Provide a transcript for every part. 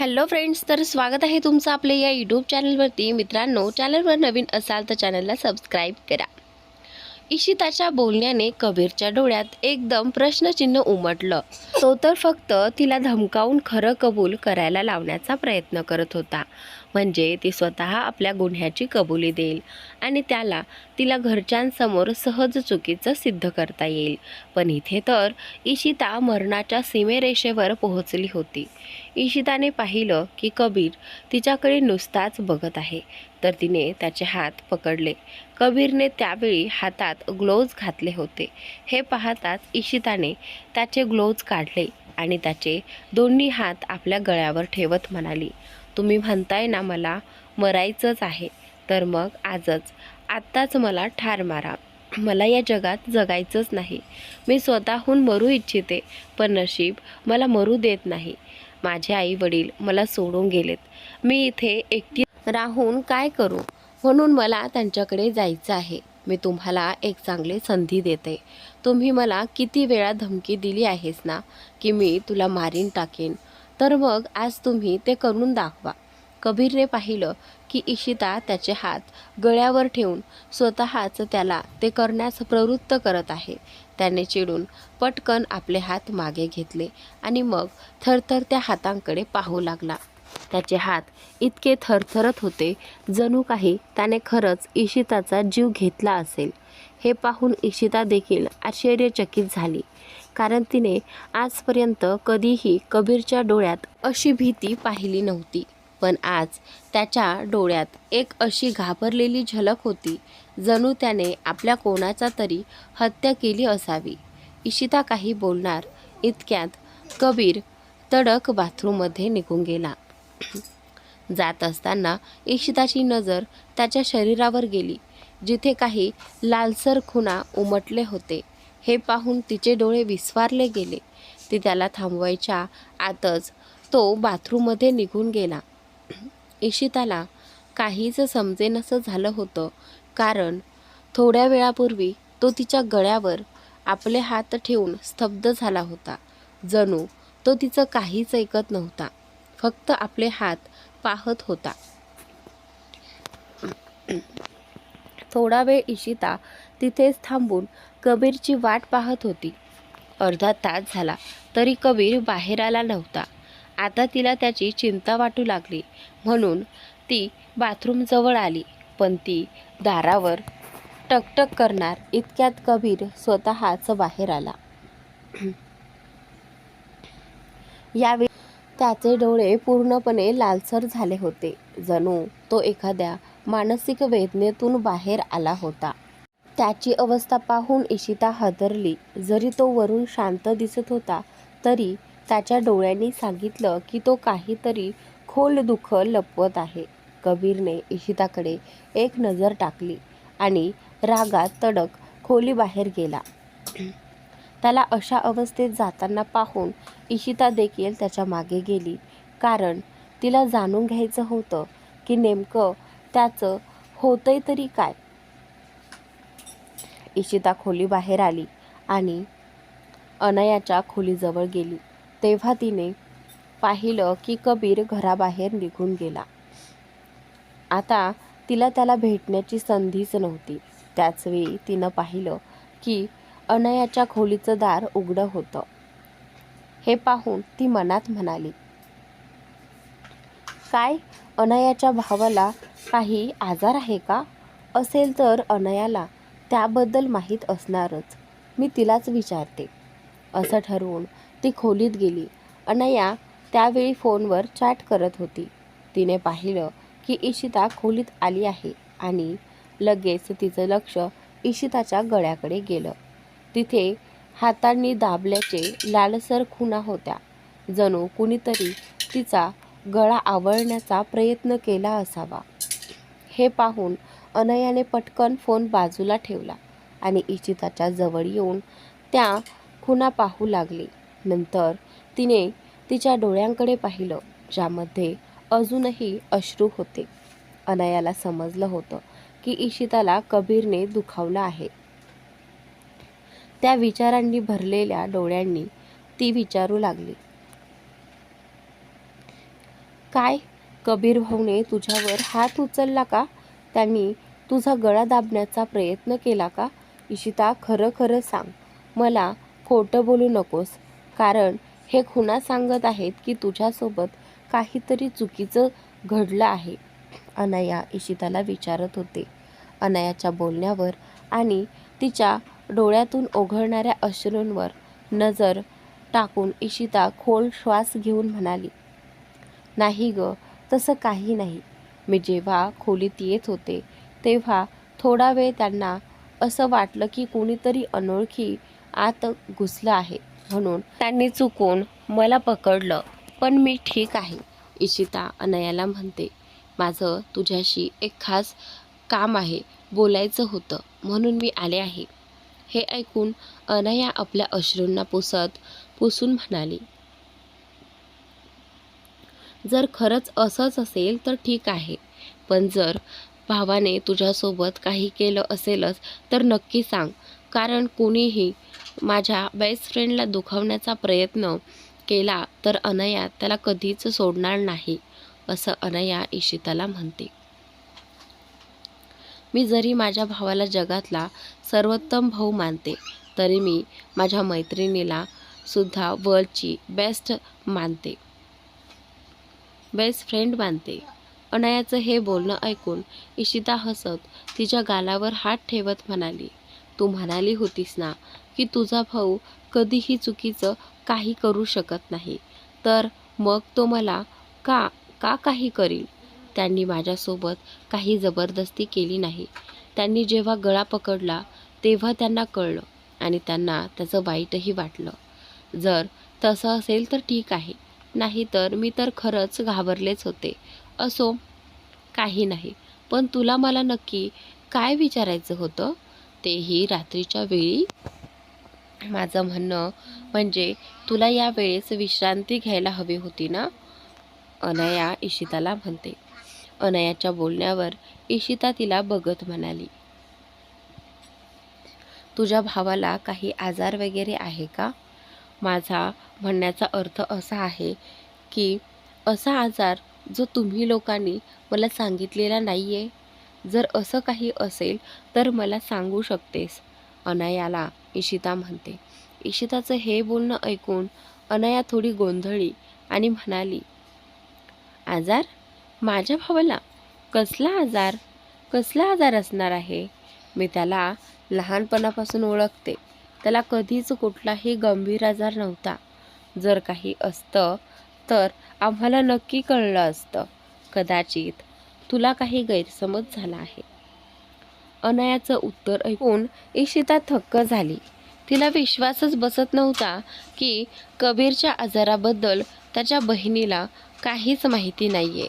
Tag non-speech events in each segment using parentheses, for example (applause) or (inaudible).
Hello friends तर स्वागत आहे तुमचं आपल्या या यूट्यूब चॅनलवरती मित्रांनो चॅनलवर नवीन असाल तर चॅनलला सबस्क्राईब करा. इशिताच्या बोलण्याने कबीरच्या डोळ्यात एकदम प्रश्नचिन्ह उमटलं. तो तर फक्त तिला धमकावून खरं कबूल करायला लावण्याचा प्रयत्न करत होता. म्हणजे ती स्वतः आपल्या गुन्ह्याची कबुली देईल आणि त्याला तिला घरच्यांसमोर सहज चुकीचं सिद्ध करता येईल. पण इथे तर इशिता मरणाच्या सीमेरेषेवर पोहोचली होती. इशिताने पाहिलं की कबीर तिच्याकडे नुसताच बघत आहे. तर तिने त्याचे हात पकडले. कबीरने त्यावेळी हातात ग्लोव्ज घातले होते. हे पाहताच इशिताने त्याचे ग्लोव्ज काढले आणि त्याचे दोन्ही हात आपल्या गळ्यावर ठेवत म्हणाली तुम्ही म्हणताय ना मला मरायचंच आहे. तर मग आजच. आत्ताच मला ठार मारा. मला या जगात जगायचंच नाही. मी स्वतःहून मरू इच्छिते पण नशीब मला मरू देत नाही. माझे आई वडील मला सोडून गेलेत. मी इथे एकटी राहून काय करू? म्हणून मला त्यांच्याकडे जायचं आहे. मी तुम्हाला एक चांगली संधी देते. तुम्ही मला किती वेळा धमकी दिली आहेस ना की मी तुला मारीन टाकेन. तर मग आज तुम्ही ते करून दाखवा. कबीरने पाहिलं की इशिता त्याचे हात गळ्यावर ठेवून स्वतःच त्याला ते करण्यास प्रवृत्त करत आहे. त्याने चिडून पटकन आपले हात मागे घेतले आणि मग थरथर त्या हातांकडे पाहू लागला. त्याचे हात इतके थरथरत होते जणू काही त्याने खरंच इशिताचा जीव घेतला असेल. हे पाहून इशिता देखील आश्चर्यचकित झाली. कारण तिने आजपर्यंत कधीही कबीरच्या डोळ्यात अशी भीती पाहिली नव्हती. पण आज त्याच्या डोळ्यात एक अशी घाबरलेली झलक होती जणू त्याने आपल्या कोणाचा तरी हत्या केली असावी. इशिता काही बोलणार इतक्यात कबीर तडक बाथरूममध्ये निघून गेला. जात असताना इशिताची नजर त्याच्या शरीरावर गेली जिथे काही लालसर खुणा उमटले होते. हे पाहून तिचे डोळे विस्वारले गेले. ती त्याला थांबवायच्या आतच तो बाथरूममध्ये निघून गेला. इशिताला काहीच समजेनसं झालं होतं कारण थोड्या वेळापूर्वी तो तिच्या गळ्यावर आपले हात ठेवून स्तब्ध झाला होता. जणू तो तिचं काहीच ऐकत नव्हता फक्त आपले हात पाहत होता. थोडा वेळ इशिता तिथेच थांबून कबीरची वाट पाहत होती. अर्धा तास झाला तरी कबीर बाहेर आला नव्हता. आता तिला त्याची चिंता वाटू लागली. म्हणून ती बाथरूमजवळ आली पण ती दारावर टकटक करणार इतक्यात कबीर स्वतःच बाहेर आला. यावेळी त्याचे डोळे पूर्णपणे लालसर झाले होते. जणू तो एखाद्या मानसिक वेदनेतून बाहेर आला होता. त्याची अवस्था पाहून इशिता हादरली. जरी तो वरून शांत दिसत होता तरी त्याच्या डोळ्यांनी सांगितलं की तो काहीतरी खोल दुःख लपवत आहे. कबीरने इशिताकडे एक नजर टाकली आणि रागात तडक खोली बाहेर गेला. त्याला अशा अवस्थेत जाताना पाहून इशिता देखील त्याच्यामागे गेली. कारण तिला जाणून घ्यायचं होतं की नेमकं त्याचं होतंय तरी काय? इशिता खोली बाहेर आली आणि अनयाच्या खोलीजवळ गेली. तेव्हा तिने पाहिलं की कबीर घराबाहेर निघून गेला. आता तिला त्याला भेटण्याची संधीच नव्हती. त्याचवेळी तिनं पाहिलं की अनयाच्या खोलीचं दार उघडं होतं. हे पाहून ती मनात म्हणाली काय? अनयाच्या भावाला काही आजार आहे का? असेल तर अनयाला त्याबद्दल माहीत असणारच. मी तिलाच विचारते. असं ठरवून ती खोलीत गेली. अनया त्यावेळी फोनवर चॅट करत होती. तिने पाहिलं की इशिता खोलीत आली आहे आणि लगेच तिचं लक्ष इशिताच्या गळ्याकडे गेलं. तिथे हातांनी दाबल्याचे लालसर खुणा होत्या. जणू कुणीतरी तिचा गळा आवळण्याचा प्रयत्न केला असावा. हे पाहून अनयाने पटकन फोन बाजूला ठेवला आणि इशिताच्या जवळ येऊन त्या खुना पाहू लागली. नंतर तिने तिच्या डोळ्यांकडे पाहिलं ज्यामध्ये अजूनही अश्रू होते. अनयाला समजलं होतं की इशिताला कबीरने दुखावलं आहे. त्या विचारांनी भरलेल्या डोळ्यांनी ती विचारू लागली. काय? कबीर भाऊने तुझ्यावर हात उचलला का? त्यांनी तुझा गळा दाबण्याचा प्रयत्न केला का? इशिता खरं खरं सांग. मला खोटं बोलू नकोस. कारण हे खुणा सांगत आहेत की तुझ्यासोबत काहीतरी चुकीचं घडलं आहे. अनया इशिताला विचारत होते. अनयाच्या बोलण्यावर आणि तिच्या डोळ्यातून ओघळणाऱ्या अश्रूंवर नजर टाकून इशिता खोल श्वास घेऊन म्हणाली नाही ग तसं काही नाही. मी जेव्हा खोलीत येत होते तेव्हा थोडा वेळ त्यांना असं वाटलं की कोणीतरी अनोळखी आत घुसलं आहे. म्हणून त्यांनी चुकून मला पकडलं. पण मी ठीक आहे इशिता अनयाला म्हणते. माझं तुझ्याशी एक खास काम आहे बोलायचं होतं म्हणून मी आले आहे. हे ऐकून अनया आपल्या अश्रूंना पुसत पुसून म्हणाली जर खरंच असंच असेल तर ठीक आहे. पण जर भावाने तुझ्यासोबत काही केलं असेलच तर नक्की सांग. कारण कोणीही माझ्या बेस्ट फ्रेंडला दुखावण्याचा प्रयत्न केला तर अनया त्याला कधीच सोडणार नाही असं अनया इशिताला म्हणते. मी जरी माझ्या भावाला जगातला सर्वोत्तम भाऊ मानते तरी मी माझ्या मैत्रिणीला सुद्धा वर्ल्डची बेस्ट मानते. बेस्ट फ्रेंड मानते. अनयाचं हे बोलणं ऐकून इशिता हसत तिच्या गालावर हात ठेवत म्हणाली तू म्हणाली होतीस ना की तुझा भाऊ कधीही चुकीचं काही करू शकत नाही. तर मग तो मला का का काही करील? त्यांनी माझ्यासोबत काही जबरदस्ती केली नाही. त्यांनी जेव्हा गळा पकडला तेव्हा त्यांना कळलं आणि त्यांना त्याचं वाईटही वाटलं. जर तसं असेल तर ठीक आहे. नाही तर मी तर खरंच घाबरलेच होते. असो काही नाही. पण तुला मला नक्की काय विचारायचं होतं? तेही रात्रीच्या वेळी? माझं म्हणणं म्हणजे तुला या वेळेस विश्रांती घ्यायला हवी होती ना? अनया इशिताला म्हणते. अनयाच्या बोलण्यावर इशिता तिला बघत म्हणाली. तुझ्या भावाला काही आजार वगैरे आहे का? माझा म्हणण्याचा अर्थ असा आहे की असा आजार जो तुम्ही लोकांनी मला सांगितलेला नाही आहे जर असं काही असेल तर मला सांगू शकतेस. अनयाला इशिता म्हणते. इशिताचं हे बोलणं ऐकून अनया थोडी गोंधळी आणि म्हणाली आजार? माझ्या भावाला? कसला आजार? कसला आजार असणार आहे? मी त्याला लहानपणापासून ओळखते. त्याला कधीच कुठलाही गंभीर आजार नव्हता. जर काही असतं तर आम्हाला नक्की कळलं असतं. कदाचित तुला काही गैरसमज झाला आहे. अनयाचं उत्तर ऐकून इशिता थक्क झाली. तिला विश्वासच बसत नव्हता की कबीरच्या आजाराबद्दल त्याच्या बहिणीला काहीच माहिती नाही आहे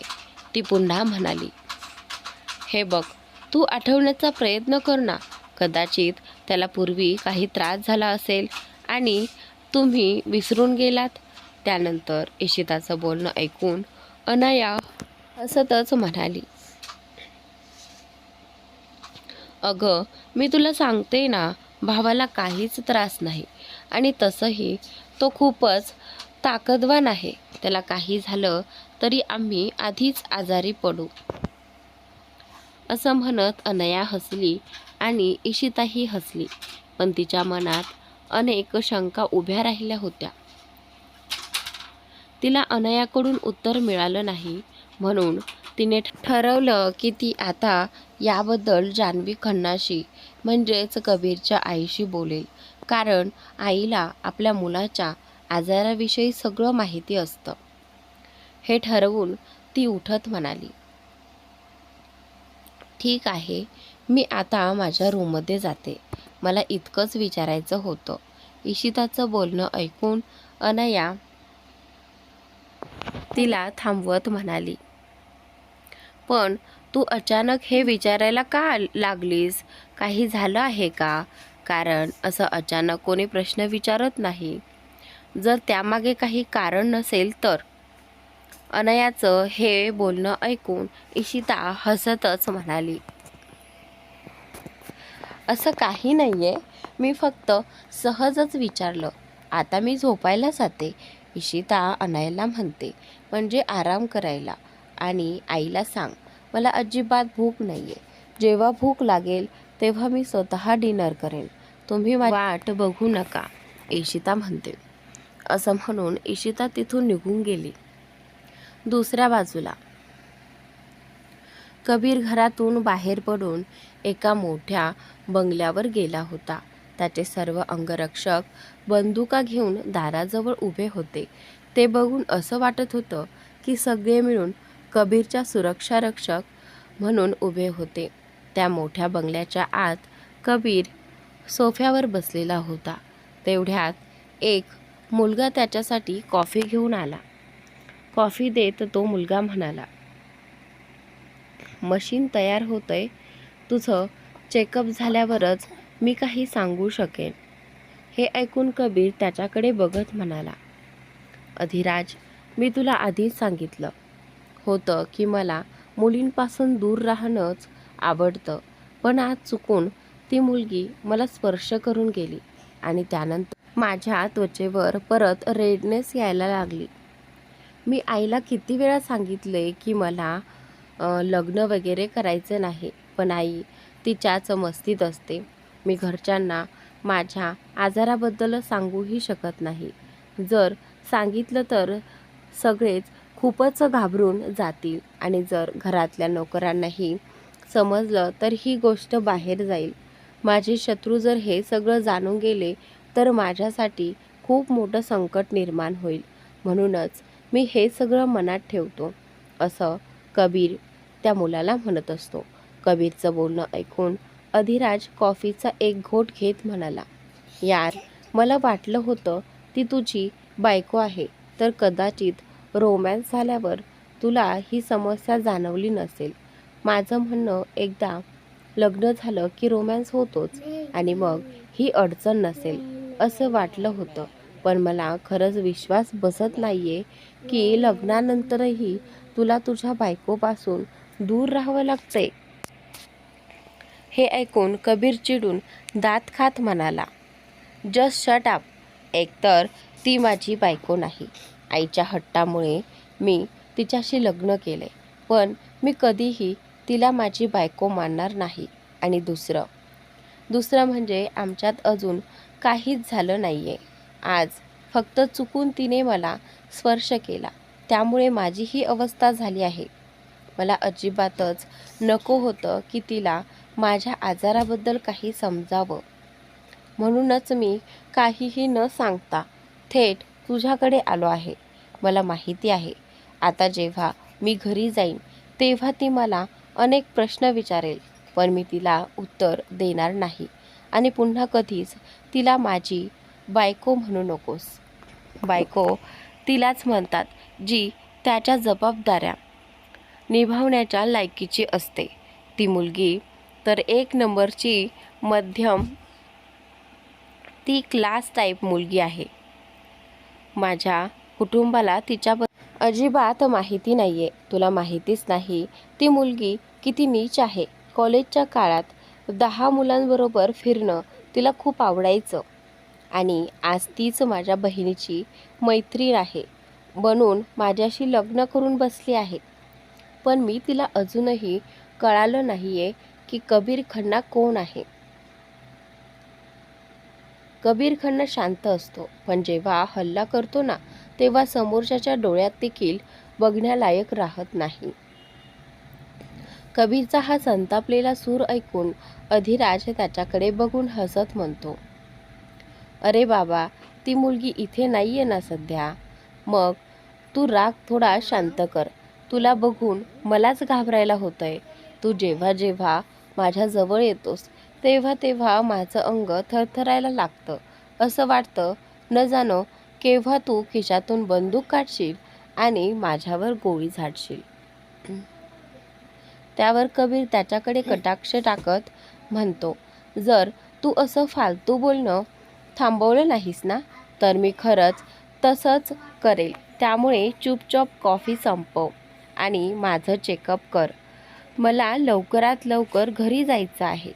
ती पुन्हा म्हणाली हे बघ तू आठवण्याचा प्रयत्न कर ना. कदाचित त्याला पूर्वी काही त्रास झाला असेल आणि तुम्ही विसरून गेलात? त्यानंतर इशिताचं बोलणं ऐकून अनया हसतच म्हणाली. अगं मी तुला सांगते ना भावाला काहीच त्रास नाही. आणि तसंही तो खूपच ताकदवान आहे. त्याला काही झालं तरी आम्ही आधीच आजारी पडू. असं म्हणत अनया हसली आणि इशिताही हसली. पण तिच्या मनात अनेक शंका उभ्या राहिल्या होत्या. तिला अनयाकडून उत्तर मिळालं नाही. म्हणून तिने ठरवलं की ती आता याबद्दल जान्हवी खन्नाशी म्हणजेच कबीरच्या आईशी बोलेल. कारण आईला आपल्या मुलाच्या आजाराविषयी सगळं माहिती असतं. हे ठरवून ती उठत म्हणाली ठीक आहे मी आता माझ्या रूममध्ये जाते. मला इतकंच विचारायचं होतं. इशिताचं बोलणं ऐकून अनया तिला थांबवत म्हणाली पण तू अचानक हे विचारायला का लागलीस? काही झालं आहे का? कारण असं अचानक कोणी प्रश्न विचारत नाही. जर त्यामागे काही कारण नसेल तर. अनयाचं हे बोलणं ऐकून इशिता हसतच म्हणाली असं काही नाही आहे मी फक्त सहजच विचारलं. आता मी झोपायला जाते इशिता आणायला म्हणते. म्हणजे आराम करायला. आणि आईला सांग मला अजिबात भूक नाही आहे जेव्हा भूक लागेल तेव्हा मी स्वतः डिनर करेन. तुम्ही माझी वाट बघू नका इशिता म्हणते. असं म्हणून इशिता तिथून निघून गेली. दुसऱ्या बाजूला कबीर घरातून बाहेर पडून एका मोठ्या बंगल्यावर गेला होता. त्याचे सर्व अंगरक्षक बंदुका घेऊन दाराजवळ उभे होते. ते बघून असं वाटत होतं की सगळे मिळून कबीरच्या सुरक्षारक्षक म्हणून उभे होते. त्या मोठ्या बंगल्याच्या आत कबीर सोफ्यावर बसलेला होता. तेवढ्यात एक मुलगा त्याच्यासाठी कॉफी घेऊन आला. कॉफी देत तो मुलगा म्हणाला मशीन तयार होतंय तुझं चेकअप झाल्यावरच मी काही सांगू शकेन. हे ऐकून कबीर त्याच्याकडे बघत म्हणाला. अधिराज मी तुला आधीच सांगितलं होतं की मला मुलींपासून दूर राहणंच आवडतं पण आज चुकून ती मुलगी मला स्पर्श करून गेली आणि त्यानंतर माझ्या त्वचेवर परत रेडनेस यायला लागली. मी आईला किती वेळा सांगितले की मला लग्न वगैरे करायचं नाही. पण आई तिच्याच मस्तीत असते. मी घरच्यांना माझ्या आजाराबद्दल सांगूही शकत नाही. जर सांगितलं तर सगळेच खूपच घाबरून जातील. आणि जर घरातल्या नोकरांनाही समजलं तर ही गोष्ट बाहेर जाईल. माझे शत्रू जर हे सगळं जाणून गेले तर माझ्यासाठी खूप मोठं संकट निर्माण होईल. म्हणूनच मी हे सगळं मनात ठेवतो. असं कबीर त्या मुलाला म्हणत असतो. कबीरचं बोलणं ऐकून अधिराज कॉफीचा एक घोट घेत म्हणाला यार मला वाटलं होतं ती तुझी बायको आहे तर कदाचित रोमॅन्स झाल्यावर तुला ही समस्या जाणवली नसेल. माझं म्हणणं एकदा लग्न झालं की रोमॅन्स होतोच आणि मग ही अडचण नसेल असं वाटलं होतं. पण मला खरंच विश्वास बसत नाहीये की लग्नानंतरही तुला तुझ्या बायकोपासून दूर राहावं लागतंय. हे ऐकून कबीर चिडून दात खात म्हणाला जस्ट शट अप. एकतर ती माझी बायको नाही. आईच्या हट्टामुळे मी तिच्याशी लग्न केले पण मी कधीही तिला माझी बायको मानणार नाही आणि दुसरं. दुसरं म्हणजे आमच्यात अजून काहीच झालं नाही आहे आज फक्त चुकून तिने मला स्पर्श केला. त्यामुळे माझी ही अवस्था झाली आहे. मला अजिबातच नको होतं की तिला माझ्या आजाराबद्दल काही समजावं. म्हणूनच मी काहीही न सांगता थेट तुझ्याकडे आलो आहे. मला माहिती आहे. आता जेव्हा मी घरी जाईन तेव्हा ती मला अनेक प्रश्न विचारेल पण मी तिला उत्तर देणार नाही आणि पुन्हा कधीच तिला माझी बायको म्हणू नकोस. बायको तिलाच म्हणतात जी त्याच्या जबाबदाऱ्या निभावण्याच्या लायकीची असते. ती मुलगी तर एक नंबरची मध्यम ती क्लास टाईप मुलगी आहे. माझ्या कुटुंबाला तिच्याबद्दल अजिबात माहिती नाही आहे तुला माहितीच नाही ती मुलगी किती नीच आहे. कॉलेजच्या काळात दहा मुलांबरोबर फिरणं तिला खूप आवडायचं. आणि आज तीच माझ्या बहिणीची मैत्रीण आहे. बनून माझ्याशी लग्न करून बसली आहे. पण मी तिला अजूनही कळालं नाही आहे की कबीर खन्ना कोण आहे. कबीर खन्ना शांत असतो पण जेव्हा हल्ला करतो ना तेव्हा समोरच्याच्या डोळ्यात देखील बघण्यालायक राहत नाही. कबीरचा हा संतापलेला सूर ऐकून अधिराज त्याच्याकडे बघून हसत म्हणतो अरे बाबा ती मुलगी इथे नाही आहे ना सध्या. मग तू राग थोडा शांत कर. तुला बघून मलाच घाबरायला होतंय. तू जेव्हा जेव्हा माझ्याजवळ येतोस तेव्हा तेव्हा माझं अंग थरथरायला लागतं. असं वाटतं न जाणो केव्हा तू खिशातून बंदूक काढशील आणि माझ्यावर गोळी झाडशील. त्यावर कबीर त्याच्याकडे कटाक्ष टाकत म्हणतो जर तू असं फालतू बोलणं थांबवलं नाहीस ना तर मी खरंच तसंच करेल. त्यामुळे चुपचाप कॉफी संपव. आणि माझं चेकअप कर. मला लवकरात लवकर घरी जायचं आहे.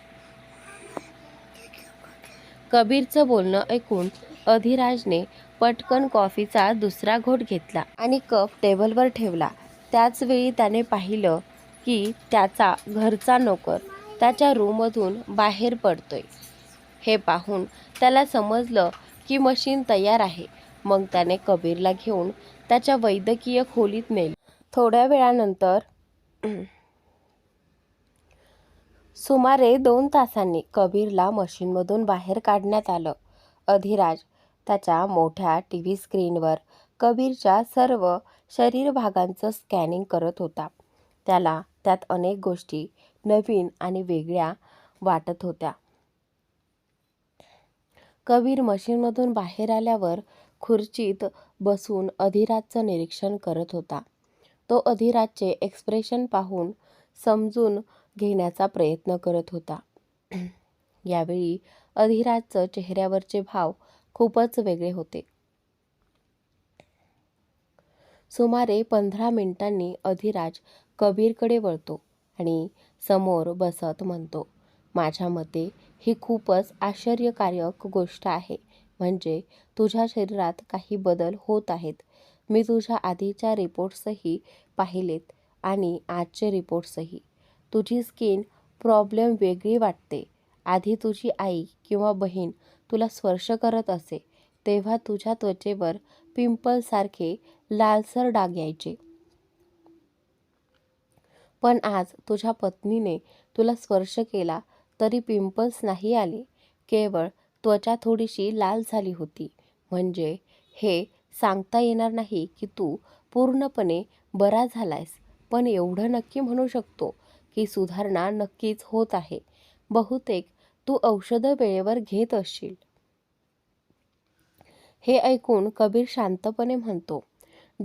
कबीरचं बोलणं ऐकून अधिराजने पटकन कॉफीचा दुसरा घोट घेतला आणि कप टेबलवर ठेवला. त्याच वेळी त्याने पाहिलं की त्याचा घरचा नोकर त्याच्या रूममधून बाहेर पडतोय. हे पाहून त्याला समजलं की मशीन तयार आहे. मग त्याने कबीरला घेऊन त्याच्या वैद्यकीय खोलीत नेले. थोड्या वेळानंतर सुमारे दोन तासांनी कबीरला मशीनमधून बाहेर काढण्यात आलं. अधिराज त्याच्या मोठ्या टी व्ही स्क्रीनवर कबीरच्या सर्व शरीर भागांचं स्कॅनिंग करत होता. त्याला त्यात अनेक गोष्टी नवीन आणि वेगळ्या वाटत होत्या. कबीर मशीनमधून बाहेर आल्यावर खुर्चीत बसून अधिराजचं निरीक्षण करत होता. तो अधिराजचे एक्सप्रेशन पाहून समजून घेण्याचा प्रयत्न करत होता. यावेळी अधिराजचं चेहऱ्यावरचे भाव खूपच वेगळे होते. सुमारे पंधरा मिनिटांनी अधिराज कबीरकडे वळतो आणि समोर बसत म्हणतो माझ्या मते ही खूपच आश्चर्यकारक गोष्ट आहे. म्हणजे तुझ्या शरीरात काही बदल होत आहेत. मी तुझ्या आधीच्या रिपोर्ट्सही पाहिलेत आणि आजचे रिपोर्ट्सही. तुझी स्किन प्रॉब्लेम वेगळी वाटते. आधी तुझी आई किंवा बहीण तुला स्पर्श करत असे तेव्हा तुझ्या त्वचेवर पिंपलसारखे लालसर डाग यायचे. पण आज तुझ्या पत्नीने तुला स्पर्श केला तरी पिंपल्स नाही आले. केवळ त्वचा थोडीशी लाल झाली होती. म्हणजे हे सांगता येणार नाही की तू पूर्णपणे बरा झालायस. पण एवढं नक्की म्हणू शकतो की सुधारणा नक्कीच होत आहे. बहुतेक तू औषधं वेळेवर घेत असशील. हे ऐकून कबीर शांतपणे म्हणतो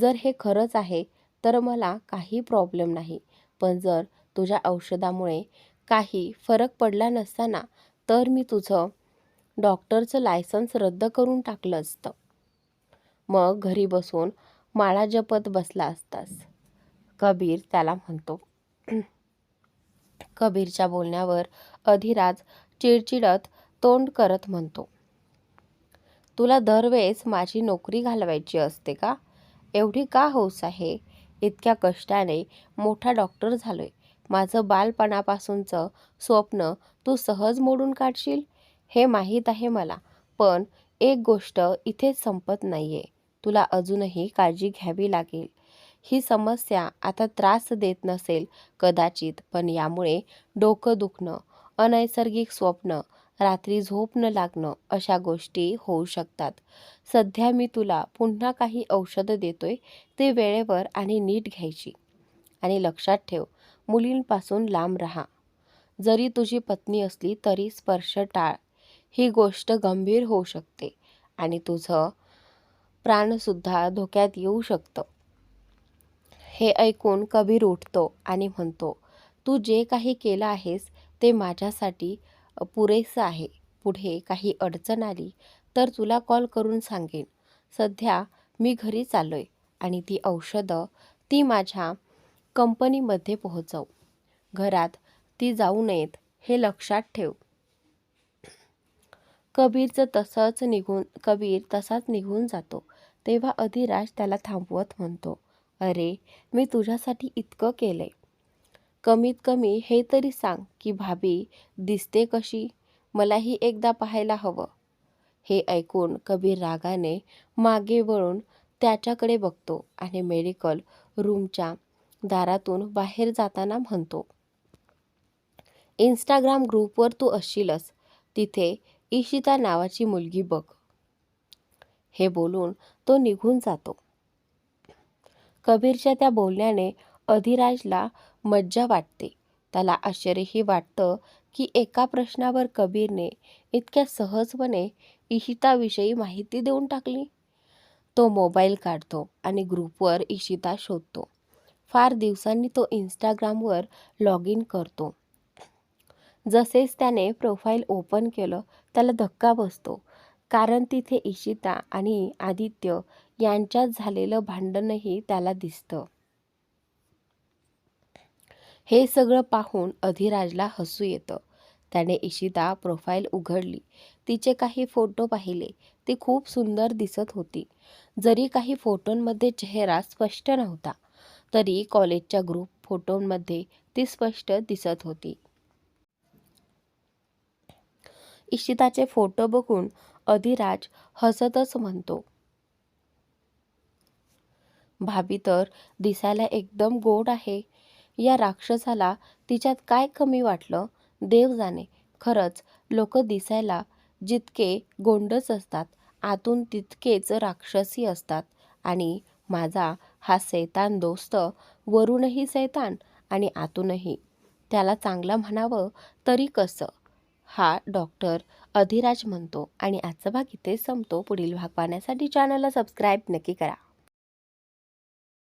जर हे खरंच आहे तर मला काही प्रॉब्लेम नाही. पण जर तुझ्या औषधामुळे काही फरक पडला नसताना तर मी तुझं डॉक्टरचं लायसन्स रद्द करून टाकलं असतं. मग घरी बसून माळा जपत बसला असतास. कबीर त्याला म्हणतो (clears throat) कबीरच्या बोलण्यावर अधिराज चिडचिडत तोंड करत म्हणतो तुला दरवेळेस माझी नोकरी घालवायची असते का? एवढी का हौस आहे? इतक्या कष्टाने मोठा डॉक्टर झालोय. माझं बालपणापासूनचं स्वप्न तू सहज मोडून काढशील? हे माहीत आहे मला पण एक गोष्ट इथेच संपत नाहीये. तुला अजूनही काळजी घ्यावी लागेल. ही समस्या आता त्रास देत नसेल कदाचित पण यामुळे डोकं दुखणं अनैसर्गिक स्वप्न रात्री झोप न लागणं अशा गोष्टी होऊ शकतात. सध्या मी तुला पुन्हा काही औषधं देतोय ते वेळेवर आणि नीट घ्यायची. आणि लक्षात ठेव मुलींपासून लांब राहा. जरी तुझी पत्नी असली तरी स्पर्श टाळ. ही गोष्ट गंभीर होऊ शकते आणि तुझं प्राणसुद्धा धोक्यात येऊ शकतं. हे ऐकून कबीर उठतो आणि म्हणतो तू जे काही केलं आहेस ते माझ्यासाठी पुरेसं आहे. पुढे काही अडचण आली तर तुला कॉल करून सांगेन. सध्या मी घरी चाललोय आणि ती औषधं ती माझ्या कंपनीमध्ये पोहोचव. घरात ती जाऊ नयेत हे लक्षात ठेव. कबीरचं तसंच निघून कबीर तसाच निघून जातो. तेव्हा अधिराज त्याला थांबवत म्हणतो अरे मी तुझ्यासाठी इतकं केलंय. कमीत कमी हे तरी सांग की भाभी दिसते कशी? मलाही एकदा पाहायला हवं. हे ऐकून कबीर रागाने मागे वळून त्याच्याकडे बघतो आणि मेडिकल रूमच्या दारातून बाहेर जाताना म्हणतो इंस्टाग्राम ग्रुपवर तू असशीलच. तिथे इशिता नावाची मुलगी बघ. हे बोलून तो निघून जातो. कबीरच्या त्या बोलण्याने अधिराजला मज्जा वाटते. त्याला आश्चर्यही वाटतं की एका प्रश्नावर कबीरने इतक्या सहजपणे इशिताविषयी माहिती देऊन टाकली. तो मोबाईल काढतो आणि ग्रुपवर इशिता शोधतो. फार दिवसांनी तो इंस्टाग्रामवर लॉग इन करतो. जसेच त्याने प्रोफाईल ओपन केलं त्याला धक्का बसतो. कारण तिथे इशिता आणि आदित्य यांच्यात झालेलं भांडणही त्याला दिसतं. हे सगळं पाहून अधिराजला हसू येतं. त्याने इशिता प्रोफाईल उघडली. तिचे काही फोटो पाहिले. ती खूप सुंदर दिसत होती. जरी काही फोटोंमध्ये चेहरा स्पष्ट नव्हता तरी कॉलेजच्या ग्रुप फोटोंमध्ये ती स्पष्ट दिसत होती. इशिताचे फोटो बघून अधिराज हसतच म्हणतो. भाभी तर दिसायला एकदम गोड आहे. या राक्षसाला तिच्यात काय कमी वाटलं? देव जाणे. खरंच लोक दिसायला जितके गोंडच असतात आतून तितकेच राक्षसी असतात. आणि माझा हा सैतान दोस्त वरूनही सैतान आणि आतूनही. त्याला चांगला म्हणावं तरी कसं? हा डॉक्टर अधिराज म्हणतो आणि आजचा भाग इथे संपतो. पुढील भाग पाहण्यासाठी चॅनलला सबस्क्राईब नक्की करा.